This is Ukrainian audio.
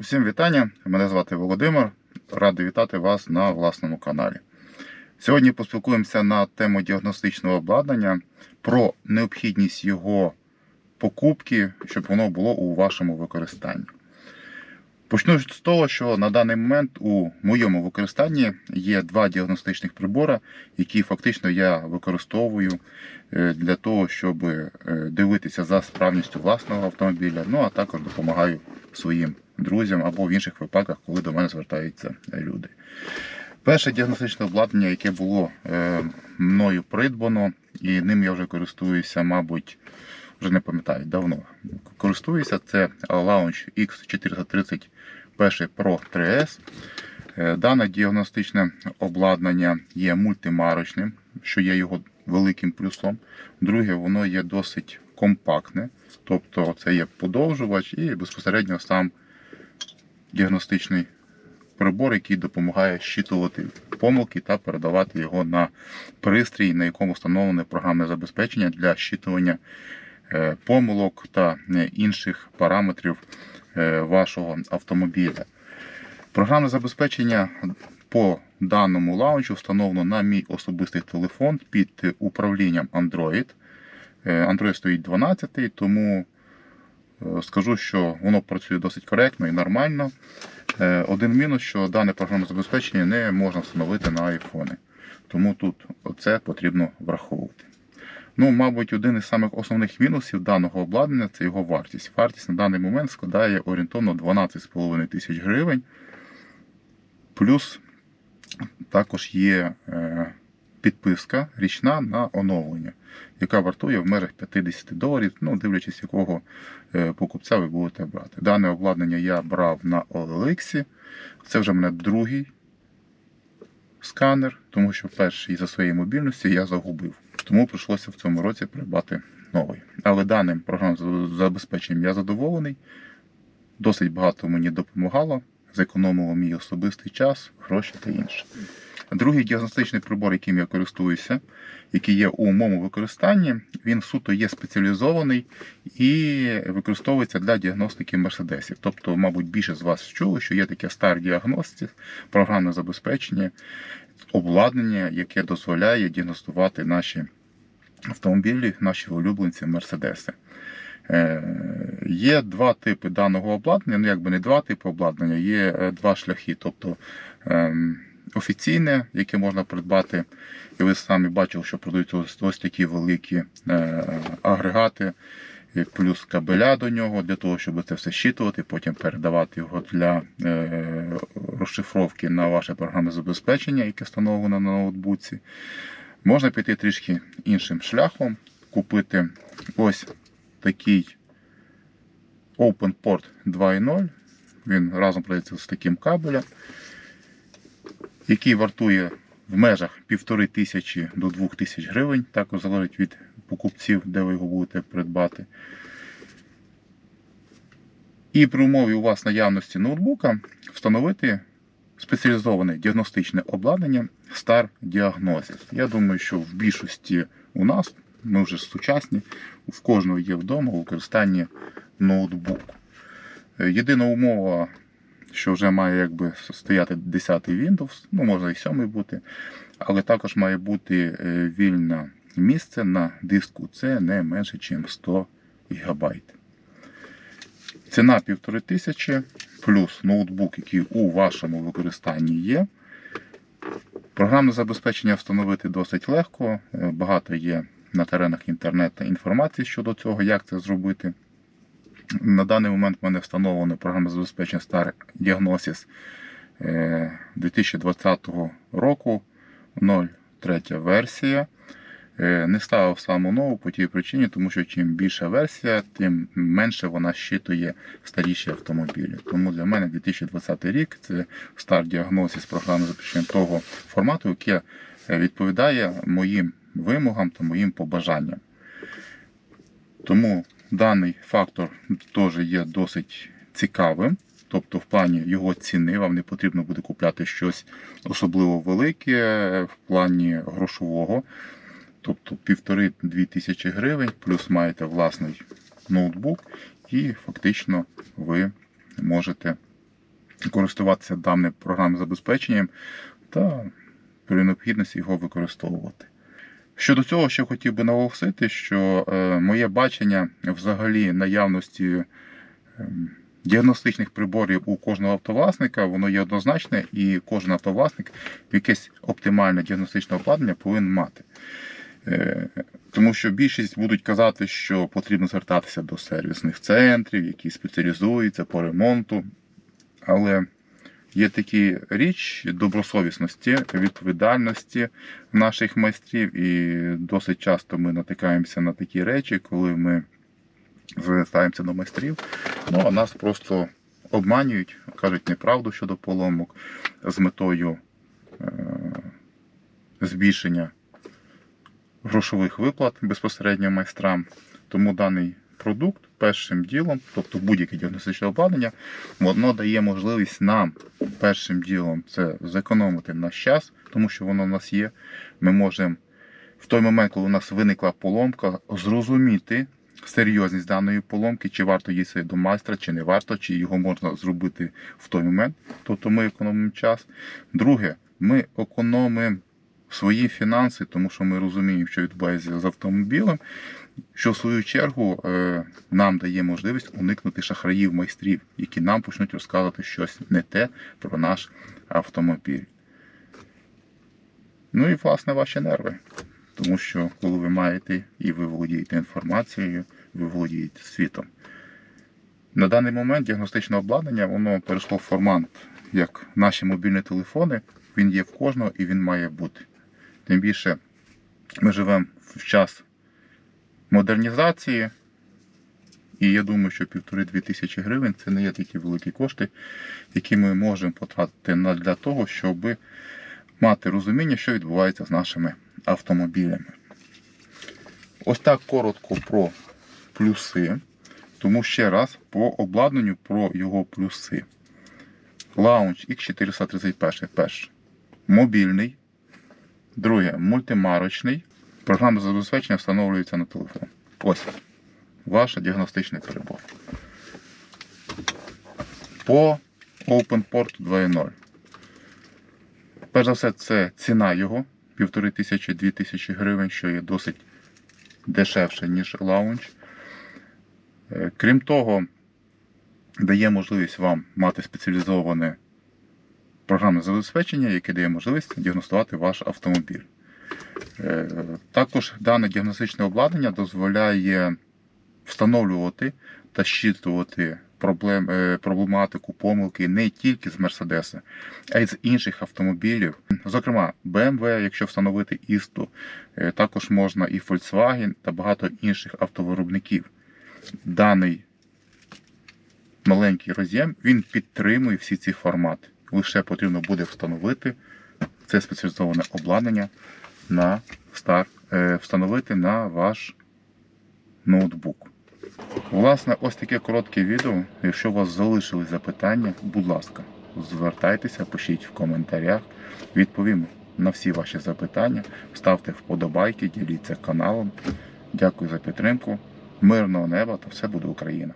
Всім вітання! Мене звати Володимир. Радий вітати вас на власному каналі. Сьогодні поспілкуємося на тему діагностичного обладнання про необхідність його покупки, щоб воно було у вашому використанні. Почну з того, що на даний момент у моєму використанні є два діагностичних прибори, які фактично я використовую е, для того, щоб е, дивитися за справністю власного автомобіля, ну а також допомагаю своїм друзям або в інших випадках, коли до мене звертаються люди. Перше діагностичне обладнання, яке було е, мною придбано, і ним я вже користуюся, мабуть, вже не пам'ятаю, давно користуюся, це Launch X430 перший Pro 3S. Е, Дане діагностичне обладнання є мультимарочним, що є його великим плюсом. Друге, воно є досить компактне, тобто це є подовжувач і безпосередньо сам діагностичний прибор, який допомагає щитувати помилки та передавати його на пристрій, на якому встановлене програмне забезпечення для щитування е, помилок та е, інших параметрів е, вашого автомобіля. Програмне забезпечення по даному лаунчу встановлено на мій особистий телефон під управлінням Android. Android стоїть 12, тому скажу, що воно працює досить коректно і нормально. Е, Один мінус, що дане програмне забезпечення не можна встановити на айфони. Тому тут це потрібно враховувати. Ну, мабуть, один із самих основних мінусів даного обладнання це його вартість. Вартість на даний момент складає орієнтовно 12,5 тисяч гривень. Плюс також є е, підписка річна на оновлення, яка вартує в межах 50 доларів, ну, дивлячись, якого е, покупця ви будете брати. Дане обладнання я брав на OLX. Це вже в мене другий сканер, тому що перший за своєї мобільності я загубив. Тому прийшлося в цьому році придбати новий. Але даним програмним забезпеченням я задоволений. Досить багато мені допомагало, зекономило мій особистий час, гроші та інше. Другий діагностичний прибор, яким я користуюся, який є у моєму використанні, він суто є спеціалізований і використовується для діагностики мерседесів. Тобто, мабуть, більше з вас чули, що є таке Star Diagnostics, програмне забезпечення, обладнання, яке дозволяє діагностувати наші автомобілі, наші улюбленці мерседеси. Є два типи даного обладнання, ну якби не два типи обладнання, є е, два шляхи. Тобто ем, офіційне, яке можна придбати, і ви самі бачили, що продаються ось, ось такі великі е, агрегати, плюс кабеля до нього, для того, щоб це все щитувати, потім передавати його для е, розшифровки на ваше програмне забезпечення, яке встановлено на ноутбуці. Можна піти трішки іншим шляхом, купити ось такий OpenPort 2.0. Він разом продається з таким кабелем, який вартує в межах 1500 до 2000 гривень. Також залежить від покупців, де ви його будете придбати. І при умові у вас наявності ноутбука встановити спеціалізоване діагностичне обладнання Star Diagnosis. Я думаю, що в більшості у нас, ми вже сучасні, в кожного є вдома у використанні ноутбуку. Е, Єдина умова, що вже має якби стояти 10 Windows, ну можна і 7 бути, але також має бути е, вільне місце на диску. Це не менше, ніж 100 ГБ. Ціна 1500 плюс ноутбук, який у вашому використанні є. Програмне забезпечення встановити досить легко. Е, Багато є на теренах інтернету інформації щодо цього, як це зробити. На даний момент в мене встановлено програмне забезпечення Star Diagnosis е, 2020 року 03 версія. Е, Не ставив саму нову по тій причині, тому що чим більша версія, тим менше вона щитує старіші автомобілі. Тому для мене 2020 рік це Star Diagnosis програмне забезпечення того формату, яке відповідає моїм вимогам та моїм побажанням. Тому даний фактор теж є досить цікавим. Тобто, в плані його ціни вам не потрібно буде купляти щось особливо велике в плані грошового. Тобто півтори-дві тисячі гривень, плюс маєте власний ноутбук, і фактично ви можете користуватися даним програмним забезпеченням та при необхідності його використовувати. Щодо цього, ще хотів би наголосити, що е, моє бачення взагалі наявності ем, діагностичних приборів у кожного автовласника, воно є однозначне, і кожен автовласник якесь оптимальне діагностичне обладнання повинен мати. Е, Тому що більшість будуть казати, що потрібно звертатися до сервісних центрів, які спеціалізуються по ремонту. Але є такі річ добросовісності, відповідальності наших майстрів, і досить часто ми натикаємося на такі речі, коли ми звертаємося до майстрів, ну а нас просто обманюють, кажуть неправду щодо поломок з метою е- збільшення грошових виплат безпосередньо майстрам. Тому даний продукт першим ділом, тобто будь-яке діагностичне обладнання, воно дає можливість нам першим ділом це зекономити наш час, тому що воно в нас є. Ми можемо в той момент, коли у нас виникла поломка, зрозуміти серйозність даної поломки, чи варто їсти до майстра, чи не варто, чи його можна зробити в той момент. Тобто ми економимо час. Друге, ми економимо свої фінанси, тому що ми розуміємо, що відбувається з автомобілем, що в свою чергу е, нам дає можливість уникнути шахраїв майстрів, які нам почнуть розказувати щось не те про наш автомобіль. Ну і власне ваші нерви. Тому що коли ви маєте і ви володієте інформацією, ви володієте світом. На даний момент діагностичне обладнання воно перейшло в формат, як наші мобільні телефони. Він є в кожного і він має бути. Тим більше ми живемо в час модернізації, і я думаю, що півтори-дві тисячі гривень це не є такі великі кошти, які ми можемо потратити для того, щоб мати розуміння, що відбувається з нашими автомобілями. Ось так коротко про плюси. Тому ще раз по обладнанню про його плюси. Лаунч X431 перше. Мобільний. Друге мультимарочний. Програма забезпечення встановлюється на телефон. Ось ваш діагностичний прибор. По OpenPort 2.0. Перш за все, це ціна його 1500-2000 тисячі гривень, що є досить дешевше, ніж лаунч. Е, Крім того, дає можливість вам мати спеціалізоване програмне забезпечення, яке дає можливість діагностувати ваш автомобіль. Е, Також дане діагностичне обладнання дозволяє встановлювати та щитувати е, проблематику помилки не тільки з Мерседеса, а й з інших автомобілів. Зокрема, BMW, якщо встановити істу, е, також можна і Volkswagen та багато інших автовиробників. Даний маленький роз'єм він підтримує всі ці формати. Лише потрібно буде встановити це спеціалізоване обладнання на стар, е, встановити на ваш ноутбук. Власне, ось таке коротке відео. Якщо у вас залишились запитання, будь ласка, звертайтеся, пишіть в коментарях. Відповімо на всі ваші запитання. Ставте вподобайки, діліться каналом. Дякую за підтримку. Мирного неба та все буде Україна!